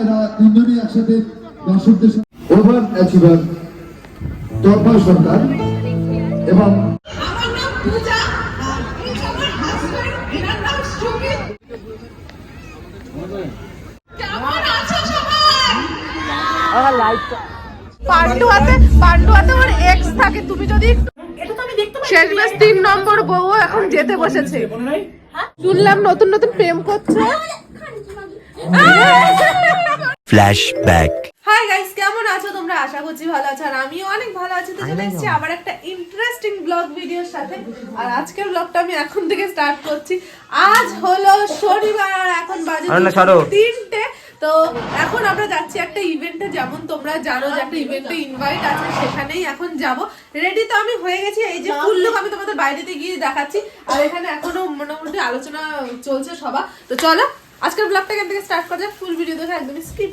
এরা তিনজনই একসাথে দর্শকদের ওভার অ্যাচিভার তর্পয় সরকার এবং আমার পান্ডুয়াতে পান্ডুয়াতে এক্স থাকে তুমি যদি শেষমেশ তিন নম্বর বউ এখন যেতে বসেছে। শুনলাম নতুন নতুন প্রেম করছে। Flashback. হাই গাইস কেমন আছো তোমরা? আশা করছি ভালো আছো। আর আমিও অনেক ভালো আছি। তো চলে এসেছি আবার একটা ইন্টারেস্টিং ব্লগ ভিডিওর সাথে। আর আজকের ব্লগটা আমি এখন থেকে স্টার্ট করছি। আজ হলো শনিবার আর এখন বাজে তিনটে। তো এখন আমরা যাচ্ছি একটা ইভেন্টে যেমন তোমরা জানো যে একটা ইভেন্টে ইনভাইট আছে সেখানেই এখন যাব। রেডি তো আমি হয়ে গেছি। এই যে ফুল লুক আমি তোমাদের বাইরেতে গিয়ে দেখাচ্ছি। আর এখানে এখনও মোটামুটি আলোচনা চলছে সবার। তো চলো আজকের ব্লগটা এখান থেকে স্টার্ট করা যাক ফুল ভিডিও দেখে একদমই স্কিপ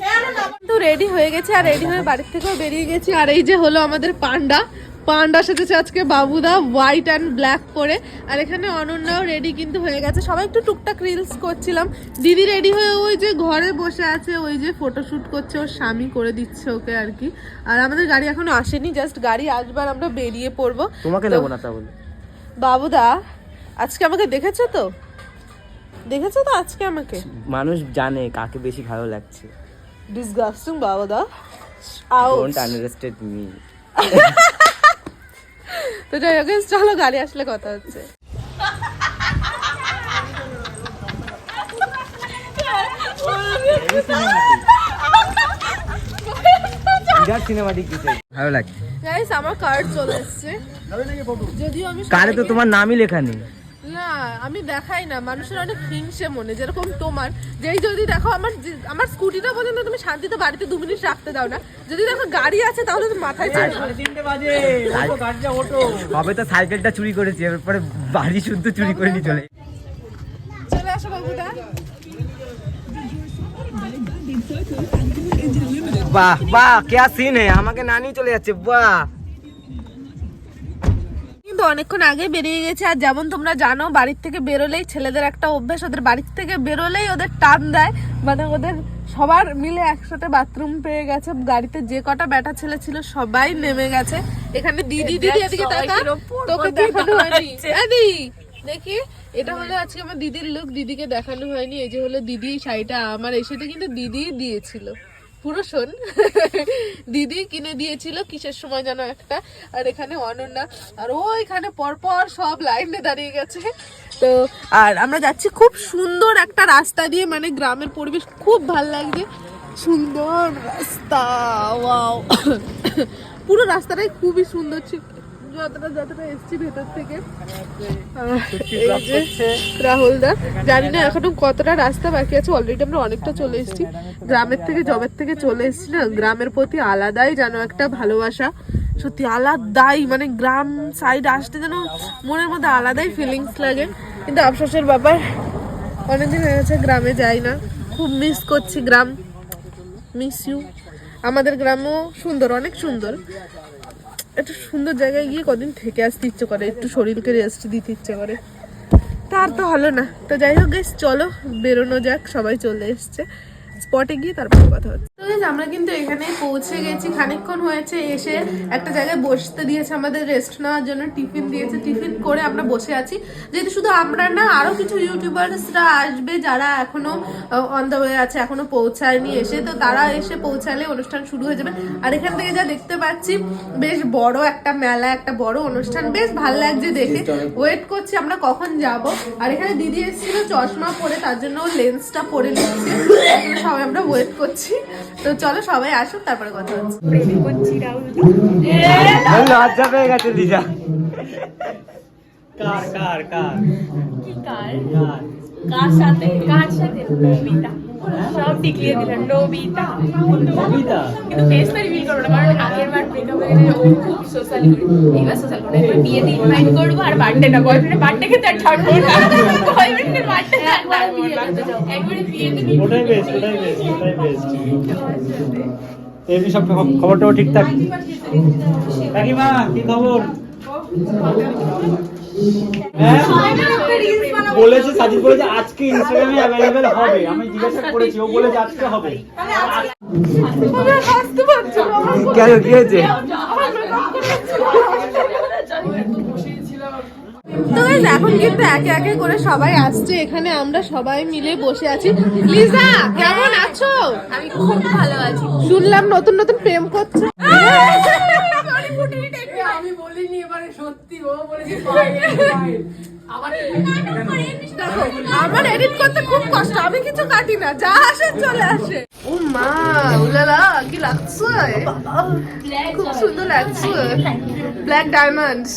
তো রেডি হয়ে গেছে আর রেডি হয়ে বাড়ির থেকেও বেরিয়ে গেছি। আর এই যে হলো আমাদের পান্ডা। পান্ডা সেজেছে আজকে বাবুদা হোয়াইট অ্যান্ড ব্ল্যাক করে আর এখানে অনন্যাও রেডি কিন্তু হয়ে গেছে। সবাই একটু টুকটাক রিলস করছিলাম। দিদি রেডি হয়ে ওই যে ঘরে বসে আছে ওই যে ফটোশুট করছে ওর স্বামী করে দিচ্ছে ওকে আর কি। আর আমাদের গাড়ি এখনও আসেনি জাস্ট গাড়ি আসবার আমরা বেরিয়ে পড়ব। তোমাকে নেব না তাহলে। বাবুদা আজকে আমাকে দেখেছ তো? দেখেছ তো আজকে আমাকে? মানুষ জানে কাকে বেশি ভালো লাগছে। ডিসগাস্টিং বাবুদা। আউট ডোন্ট আন্ডারস্ট্যান্ড মি তো যাই হোক চলো গাড়ি আসলে কথা হচ্ছে। ভালো আমার কার্ড চলে এসেছে। যদিও আমি কারে তো তোমার নামই লেখা নেই। না আমি দেখাই না। মানুষের অনেক হিংসে মনে যেরকম তোমার। যেই যদি দেখো আমার যে- আমার স্কুটিটা পর্যন্ত তুমি শান্তিতে বাড়িতে দু মিনিট রাখতে দাও না। যদি দেখো গাড়ি আছে তাহলে তুমি মাথায় কবে তো সাইকেলটা চুরি করেছি এরপরে বাড়ি শুদ্ধ চুরি করে নিয়ে চলে চলে আসো বাবুদা। বাহ বাহ কে সিন হে আমাকে না নিয়ে চলে যাচ্ছে বাহ। অনেকক্ষণ আগে বেরিয়ে গেছে। আর যেমন তোমরা জানো বাড়ির থেকে বেরোলেই ছেলেদের একটা অভ্যাস ওদের বাড়ির থেকে বেরোলেই ওদের টান দেয়। মানে ওদের সবার মিলে একসাথে বাথরুম পেয়ে গেছে। গাড়িতে যে কটা ব্যাটা ছেলে ছিল সবাই নেমে গেছে। এখানে দিদি দিদি এদিকে তাকা। তোকে দেখানো হয়নি। দেখি এটা হলো আজকে আমার দিদির লোক দিদিকে দেখানো হয়নি। এই যে হলো দিদি শাড়িটা আমার। এই সেটা কিন্তু দিদি দিয়েছিল। পুরো শোন দিদি কিনে দিয়েছিল, কিসের সময় যেন একটা। আর এখানে অনন্যা। আর ওইখানে পরপর সব লাইনে দাঁড়িয়ে গেছে। তো, আর আমরা যাচ্ছি খুব সুন্দর একটা রাস্তা দিয়ে। মানে গ্রামের পরিবেশ খুব ভালো লাগছে। সুন্দর রাস্তা পুরো রাস্তাটাই খুবই সুন্দর ছিল। যতটা যতটা এসছি ভেতর থেকে। আহ, এই যে রাহুল জানি না এখনও কতটা রাস্তা বাকি আছে অলরেডি আমরা অনেকটা চলে এসেছি। গ্রামের থেকে জবের থেকে চলে এসেছি না? গ্রামের প্রতি আলাদাই যেন একটা ভালোবাসা। সত্যি আলাদাই মানে গ্রাম সাইড আসতে যেন মনের মধ্যে আলাদাই ফিলিংস লাগে। কিন্তু আফসোসের ব্যাপার অনেকদিন হয়ে গেছে গ্রামে যাই না। খুব মিস করছি গ্রাম। মিস ইউ আমাদের গ্রামও সুন্দর অনেক সুন্দর। একটা সুন্দর জায়গায় গিয়ে কদিন থেকে আসতে ইচ্ছে করে, একটু শরীরকে রেস্ট দিতে ইচ্ছে করে। তার তো হলো না। তো যাই হোক গেস চলো, বেরোনো যাক, সবাই চলে এসছে। স্পটে গিয়ে তারপরে কথা হচ্ছে। তো আমরা কিন্তু এখানে পৌঁছে গেছি। খানিকক্ষণ হয়েছে এসে একটা জায়গায় বসতে দিয়েছে আমাদের রেস্ট নেওয়ার জন্য টিফিন দিয়েছে। টিফিন করে আমরা বসে আছি। যেহেতু শুধু আমরা না আরও কিছু ইউটিউবার্সরা আসবে যারা এখনও অন দ্য ওয়ে আছে এখনও পৌঁছায়নি এসে। তো তারা এসে পৌঁছালে অনুষ্ঠান শুরু হয়ে যাবে। আর এখান থেকে যা দেখতে পাচ্ছি বেশ বড় একটা মেলা একটা বড় অনুষ্ঠান। বেশ ভালো লাগছে দেখে। ওয়েট করছি আমরা কখন যাব। আর এখানে দিদি এসেছিল চশমা পরে তার জন্য লেন্সটা পরে নিচ্ছে সবাই আমরা ওয়েট করছি। তো চলো সবাই আসুন তারপরে কথা হচ্ছে। লজ্জা পেয়ে গেছে দিদা। কার সাথে? কার সাথে? সব টিকলিয়ে দিলেন নবিতা কিন্তু ফেসটা রিভিল করব না কারণ আগের বার ব্রেকআপ হয়ে গেছে ও খুব সোশ্যাল এবার সোশ্যাল করে। এবার বিয়েতে ইনভাইট করব আর বার্থডেটা বয়ফ্রেন্ডের বার্থডে খেতে আর ছাড়বো না। বয়ফ্রেন্ডের বার্থডে একবার একবারে বিয়েতে ওটাই বেস্ট ওটাই বেস্ট ওটাই বেস্ট এমনি সব খবর টবর ঠিকঠাক? কাকিমা কি খবর? বলেছে সাজিদ বলেছে আজকে ইনস্টাগ্রামে অ্যাভেলেবেল হবে। আমি জিজ্ঞাসা করেছি ও বলেছে আজকে হবে। কেন কি হয়েছে? তো এখন কিন্তু একে একে করে সবাই আসছে এখানে। আমরা সবাই মিলে বসে আছি। লিজা কেমন আছো? আমি খুব ভালো আছি। শুনলাম নতুন নতুন প্রেম করছ আমি বলিনি এবারে সত্যি ও বলেছে আমার এডিট করতে খুব কষ্ট আমি কিছু কাটি না যা আসে চলে আসে। ও মা উলালা কি লাগছে? খুব সুন্দর লাগছে। ব্ল্যাক ডায়মন্ডস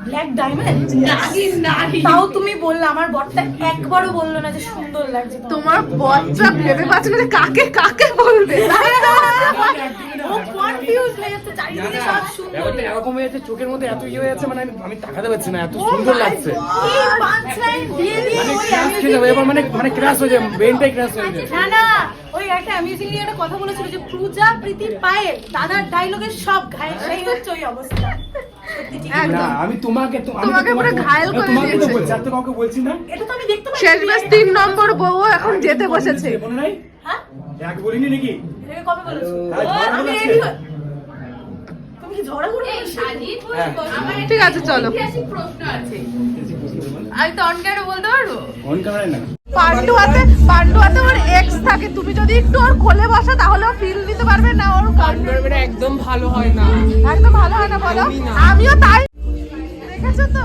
ব্ল্যাক ডায়মন্ড তাও তুমি বললে আমার বরটা একবারও বলল না যে সুন্দর লাগছে তোমার। বচ্চা ভেবে পাচ্ছে না যে কাকে কাকে বলবে। ও কনফিউজ হয়ে যাচ্ছে চারিদিকে সব সুন্দর। এরকম হয়েছে চোখের মধ্যে এত ইয়ে হয়ে যাচ্ছে মানে আমি- তাকাতে পারছি না এত সুন্দর লাগছে। কি পাঁচলাইন দিয়ে দিয়ে মানে ওই ক্রাশ খেয়ে যাবে এবার মানে মানে ক্রাশ হয়ে যায় ব্রেনটাই ক্রাশ হয়ে যায় না না ওই একটা অ্যামিউজিংলি একটা কথা বলেছিল যে পূজা প্রীতি পায়েল দাদার ডায়লগের সব ঘায়েল সেই হচ্ছে ওই অবস্থা। সত্যি ঠিক। আমি তোমাকে তো- আমি তো তোমাকে পুরো ঘায়েল করে দিয়েছে। বলছি আর তো কাউকে বলছি না। এটা তো আমি দেখতে পাচ্ছি। শেষমেশ তিন নম্বর বউ এখন যেতে বসেছে। মনে নাই? হ্যাঁ? এক বলিনি নাকি? কবে বলেছ? হ্যাঁ, আমি হয়ে- ঠিক আছে চলো। আমি তো অনকারে বলতে পারব? অন ক্যামেরায় না। পান্ডুয়াতে পান্ডুয়াতে ওর এক্স থাকে। তুমি যদি একটু ওর কোলে বসো তাহলে ও ফিল দিতে পারবে না ওর পান্ডুয়ার একদম ভালো হয় না। একদম ভালো হয় না বলো। আমিও তাই। দেখেছ তো?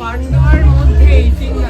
পান্ডুয়ার মধ্যে এইটিং না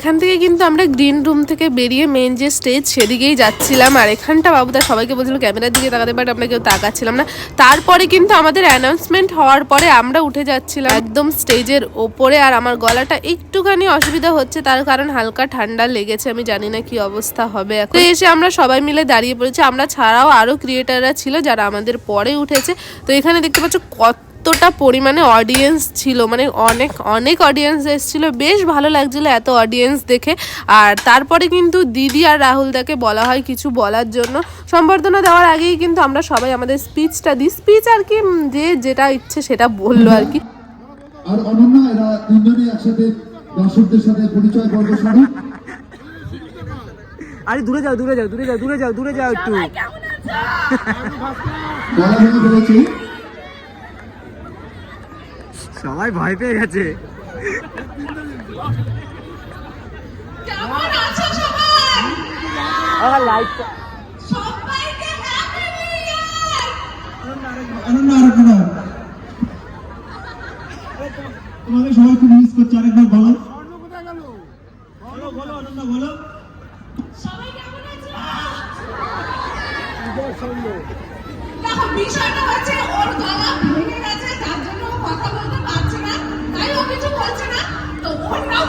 এখান থেকে কিন্তু আমরা গ্রিন রুম থেকে বেরিয়ে মেন যে স্টেজ সেদিকেই যাচ্ছিলাম। আর এখানটা বাবুদা সবাইকে বলছিল ক্যামেরার দিকে তাকাতে বাট আমরা কেউ তাকাচ্ছিলাম না। তারপরে কিন্তু আমাদের অ্যানাউন্সমেন্ট হওয়ার পরে আমরা উঠে যাচ্ছিলাম একদম স্টেজের ওপরে। আর আমার গলাটা একটুখানি অসুবিধা হচ্ছে, তার কারণ হালকা ঠান্ডা লেগেছে, আমি জানি না কি অবস্থা হবে এখন। এসে আমরা সবাই মিলে দাঁড়িয়ে পড়েছি। আমরা ছাড়াও আরও ক্রিয়েটাররা ছিল যারা আমাদের পরে উঠেছে। তো এখানে দেখতে পাচ্ছ কত কতটা পরিমাণে অডিয়েন্স ছিল মানে অনেক অনেক অডিয়েন্স এসেছিল। বেশ ভালো লাগছিল এত অডিয়েন্স দেখে। আর তারপরে কিন্তু দিদি আর রাহুল দাকে বলা হয় কিছু বলার জন্য। সম্বর্ধনা দেওয়ার আগেই কিন্তু আমরা সবাই আমাদের স্পিচটা দিই। স্পিচ আর কি যে যেটা ইচ্ছে সেটা বলল আর কি। আর অনন্যা এরা তিনজনই একসাথে দর্শকদের সাথে পরিচয় পর্ব শুরু আরে দূরে যাও দূরে যাও দূরে যাও দূরে যাও দূরে যাও একটু। বলা ভেঙে ফেলেছি সবাই ভয় পেয়ে গেছে। কেমন লাইট সবাইকে হ্যাপি নিউ ইয়ার অনন্যা আরেকবার তোমাকে সবাই খুব মিস করছে আরেকবার বলো। সবাই কেমন আছো? বিষয়টা হচ্ছে ওর গলা ভেঙে গেছে তার জন্য কথা বলতে কিছু বলছে না? তো ওর নাম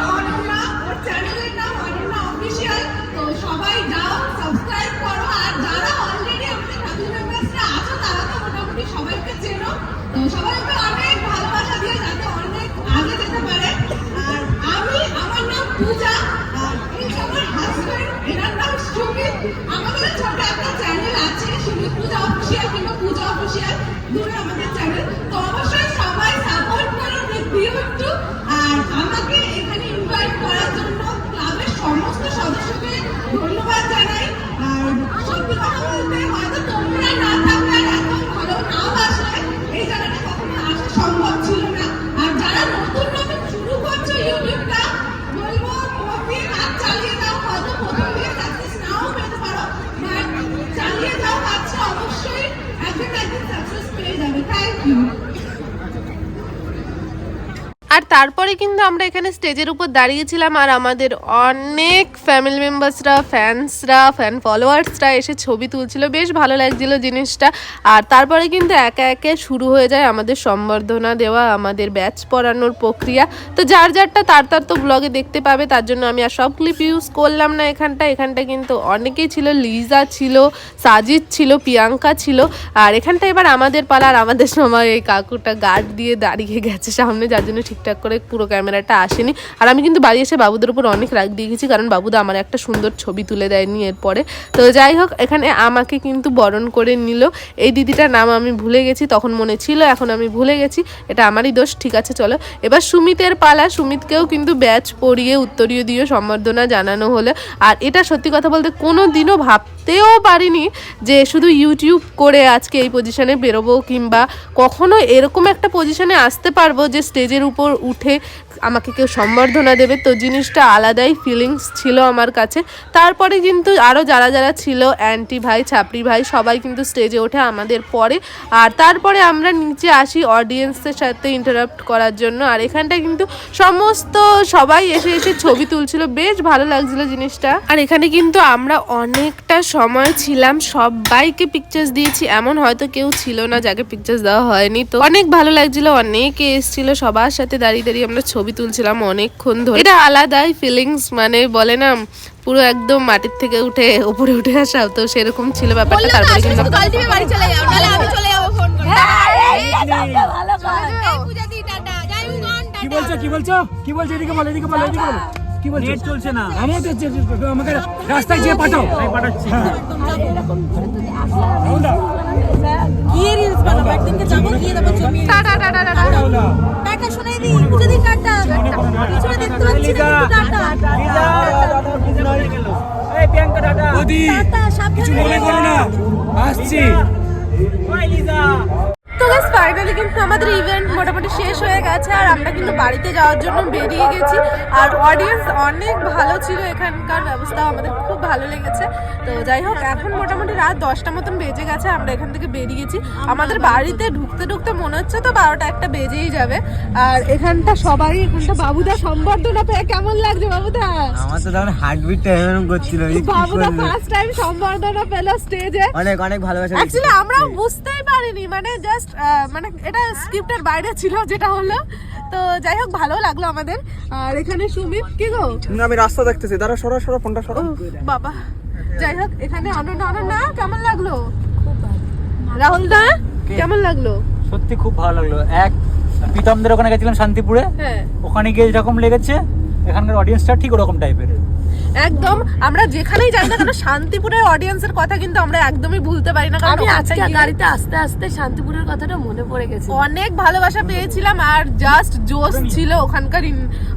ওর চ্যানেলের নাম অনন্যা তো সবাই যাও সাবস্ক্রাইব করো। আর যারা অলরেডি আমাদের ফ্যামিলি মেম্বার্সরা মোটামুটি সবাইকে চেনো। তো সবাইকে অনেক ভালোবাসা দিয়ে যাতে অনেক আগে যেতে পারে। আর আমি, আমার নাম পূজা। আর আমাদের ছোট একটা চ্যানেল আছে, সুমিত পূজা অফিসিয়াল তারপরে কিন্তু আমরা এখানে স্টেজের উপর দাঁড়িয়েছিলাম আর আমাদের অনেক ফ্যামিলি মেম্বার্সরা ফ্যান্সরা ফ্যান ফলোয়ার্সরা এসে ছবি তুলছিল। বেশ ভালো লাগছিল জিনিসটা। আর তারপরে কিন্তু একে একে শুরু হয়ে যায় আমাদের সম্বর্ধনা দেওয়া, আমাদের ব্যাচ পড়ানোর প্রক্রিয়া। তো যার যারটা তার তার তো ব্লগে দেখতে পাবে, তার জন্য আমি আর সব ক্লিপ ইউজ করলাম না এখানটা। এখানটা কিন্তু অনেকেই ছিল, লিজা ছিল, সাজিদ ছিল, প্রিয়াঙ্কা ছিল। আর এখানটা এবার আমাদের পালা আর আমাদের সময় এই কাকুটা গার্ড দিয়ে দাঁড়িয়ে গেছে সামনে, যার জন্য ঠিকঠাক করে পুরো ক্যামেরাটা আসেনি। আর আমি কিন্তু বাড়ি এসে বাবুদের উপর অনেক রাগ দিয়ে গেছি কারণ বাবুদা আমার একটা সুন্দর ছবি তুলে দেয়নি এরপরে। তো যাই হোক, এখানে আমাকে কিন্তু বরণ করে নিল। এই দিদিটার নাম আমি ভুলে গেছি, তখন মনে ছিল, এখন আমি ভুলে গেছি, এটা আমারই দোষ, ঠিক আছে, চলো। এবার সুমিতের পালা, সুমিতকেও কিন্তু ব্যাচ পরিয়ে উত্তরীয় দিয়ে সম্বর্ধনা জানানো হলো। আর এটা সত্যি কথা বলতে কোনো দিনও ভাবতেও পারিনি যে শুধু ইউটিউব করে আজকে এই পজিশনে বেরোবো, কিংবা কখনো এরকম একটা পজিশনে আসতে পারব যে স্টেজের উপর উঠে আমাকে কেউ সম্বর্ধনা দেবে। তো জিনিসটা আলাদাই ফিলিংস ছিল আমার কাছে। তারপরে কিন্তু আরও যারা যারা ছিল অ্যান্টি ভাই, ছাপড়ি ভাই, সবাই কিন্তু স্টেজে ওঠে আমাদের পরে। আর তারপরে আমরা নিচে আসি অডিয়েন্সের সাথে ইন্টারাপ্ট করার জন্য। আর এখানটা কিন্তু সমস্ত সবাই এসে এসে ছবি তুলছিল। বেশ ভালো লাগছিল জিনিসটা। আর এখানে কিন্তু আমরা অনেকটা সময় ছিলাম। সবাইকে পিকচার্স দিয়েছি। এমন হয়তো কেউ ছিল না যাকে পিকচার্স দেওয়া হয়নি। তো অনেক ভালো লাগছিল। অনেকে এসেছিল সবার সাথে দাঁড়িয়ে। দাঁড়িয়ে দাঁড়িয়ে আমরা ছবি তুলছিলাম অনেকক্ষণ ধরে। এটা আলাদাই ফিলিংস মানে বলে না পুরো একদম মাটির থেকে উঠে উপরে উঠে আসা তো সেরকম ছিল ব্যাপারটা। তারপরে কিন্তু বাড়ি চলে যাও তাহলে আমি চলে যাব ফোন করে এই পূজা দি টাটা। যাই উগন কি বলছো কি বলছো? কি বলছো? এদিকে বলো এদিকে বলো এদিকে বলো। কি বলছো নেট চলছে না। আমার তো চলছে, আমাকে রাস্তায় যেয়ে পাঠাও। আমি পাঠাচ্ছি। গিয়ে রিলস বানাবো একদিনকে যাব গিয়ে তারপর ছবি। Tata tata. টাটা। টাটা শুনে দি পূজা দি টাটা। পিছনে দেখতে পাচ্ছি না টাটা। এই প্রিয়াঙ্কা টাটা। সাবধানে। কিছু মনে করো না। আসছি। ওই লিজা তো গাছ ফাইনালি কিন্তু আমাদের ইভেন্ট মোটামুটি শেষ হয়ে গেছে আর আমরা কিন্তু বাড়িতে যাওয়ার জন্য বেরিয়ে গেছি। আর অডিয়েন্স অনেক ভালো ছিল এখানকার ব্যবস্থা আমাদের খুব ভালো লেগেছে। তো যাই হোক এখন মোটামুটি রাত দশটা মতন বেজে গেছে আমরা এখান থেকে বেরিয়েছি। আমাদের বাড়িতে ঢুকতে ঢুকতে মনে হচ্ছে তো বারোটা একটা বেজেই যাবে। আর এখানটা সবাই এখানটা বাবুদা সম্বর্ধনা পেয়ে কেমন লাগছে বাবুদা? আমার তো তখন হার্টবিটটা এরকম করছিল বাবুদা ফার্স্ট টাইম সম্বর্ধনা পেল স্টেজে অনেক অনেক ভালোবাসা অ্যাকচুয়ালি আমরাও বুঝতেই পারিনি মানে জাস্ট মানে এটা স্ক্রিপ্টের বাইরে ছিল যেটা হলো। তো যাই হোক ভালো লাগল আমাদের। আর এখানে সুমিত কি গো? না আমি রাস্তা দেখতেছি। দাঁড়া সরা সরা ফোনটা সরা। বাবা। যাই হোক এখানে অনন্য অনন্যা কেমন লাগল? রাহুল দা কেমন লাগল? সত্যি খুব ভালো লাগল। এক প্রীতমদের ওখানে গেছিলাম শান্তিপুরে। হ্যাঁ। ওখানে গিয়ে যেরকম লেগেছে এখানকার অডিয়েন্সটা ঠিক ওরকম টাইপের একদম আমরা যেখানেই যাই না কেন শান্তিপুরের অডিয়েন্সের কথা কিন্তু আমরা একদমই ভুলতে পারি না কারণ আমি আজকে গাড়িতে আস্তে আস্তে শান্তিপুরের কথাটা মনে পড়ে গেছে। অনেক ভালোবাসা পেয়েছিলাম আর জাস্ট জোশ ছিল ওখানকার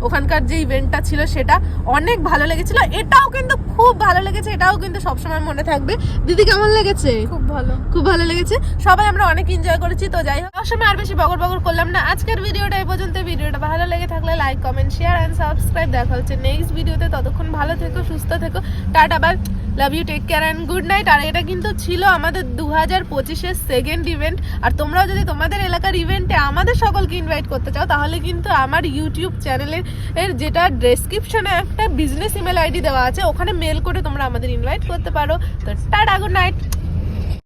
ওখানকার যে ইভেন্টটা ছিল সেটা অনেক ভালো লেগেছিল। এটাও কিন্তু খুব ভালো লেগেছে এটাও কিন্তু সবসময় মনে থাকবে। দিদি কেমন লেগেছে? খুব ভালো। খুব ভালো লেগেছে। সবাই আমরা অনেক এনজয় করেছি তো যাই হোক। সময় আর বেশি বগর বগর করলাম না। আজকের ভিডিওটা এই পর্যন্ত ভিডিওটা ভালো লেগে থাকলে like comment share and subscribe দেখা হচ্ছে নেক্সট ভিডিওতে। ততক্ষণ ভালো থেকো, সুস্থ থেকো। Tata bye love you take care and good night আর এটা কিন্তু ছিল আমাদের দু হাজার পঁচিশের সেকেন্ড ইভেন্ট আর তোমরাও যদি তোমাদের এলাকার ইভেন্টে আমাদের সকলকে ইনভাইট করতে চাও, তাহলে কিন্তু আমার ইউটিউব চ্যানেলের এর যেটা ডেসক্রিপশনে একটা বিজনেস ইমেল আইডি দেওয়া আছে, ওখানে মেল করে তোমরা আমাদের ইনভাইট করতে পারো। তো টাটা গুড নাইট